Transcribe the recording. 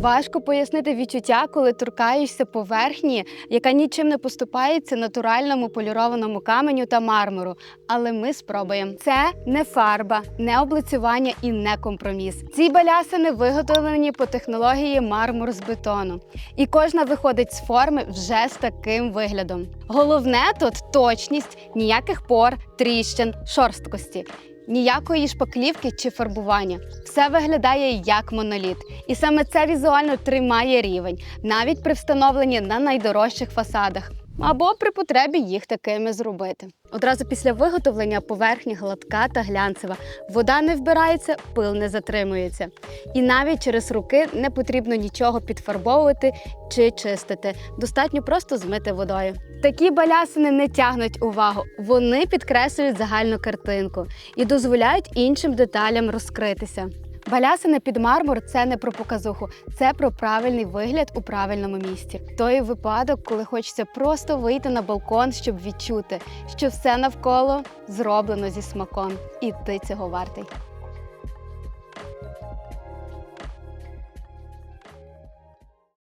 Важко пояснити відчуття, коли торкаєшся поверхні, яка нічим не поступається натуральному полірованому каменю та мармуру. Але ми спробуємо. Це не фарба, не облицювання і не компроміс. Ці балясини виготовлені по технології мармур з бетону. І кожна виходить з форми вже з таким виглядом. Головне тут точність, ніяких пор, тріщин, шорсткості. Ніякої шпаклівки чи фарбування. Все виглядає як моноліт. І саме це візуально тримає рівень, навіть при встановленні на найдорожчих фасадах. Або при потребі їх такими зробити. Одразу після виготовлення поверхня гладка та глянцева. Вода не вбирається, пил не затримується. І навіть через руки не потрібно нічого підфарбовувати чи чистити. Достатньо просто змити водою. Такі балясини не тягнуть увагу, вони підкреслюють загальну картинку і дозволяють іншим деталям розкритися. Балясини під мармур це не про показуху, це про правильний вигляд у правильному місці. Той випадок, коли хочеться просто вийти на балкон, щоб відчути, що все навколо зроблено зі смаком, і ти цього вартий.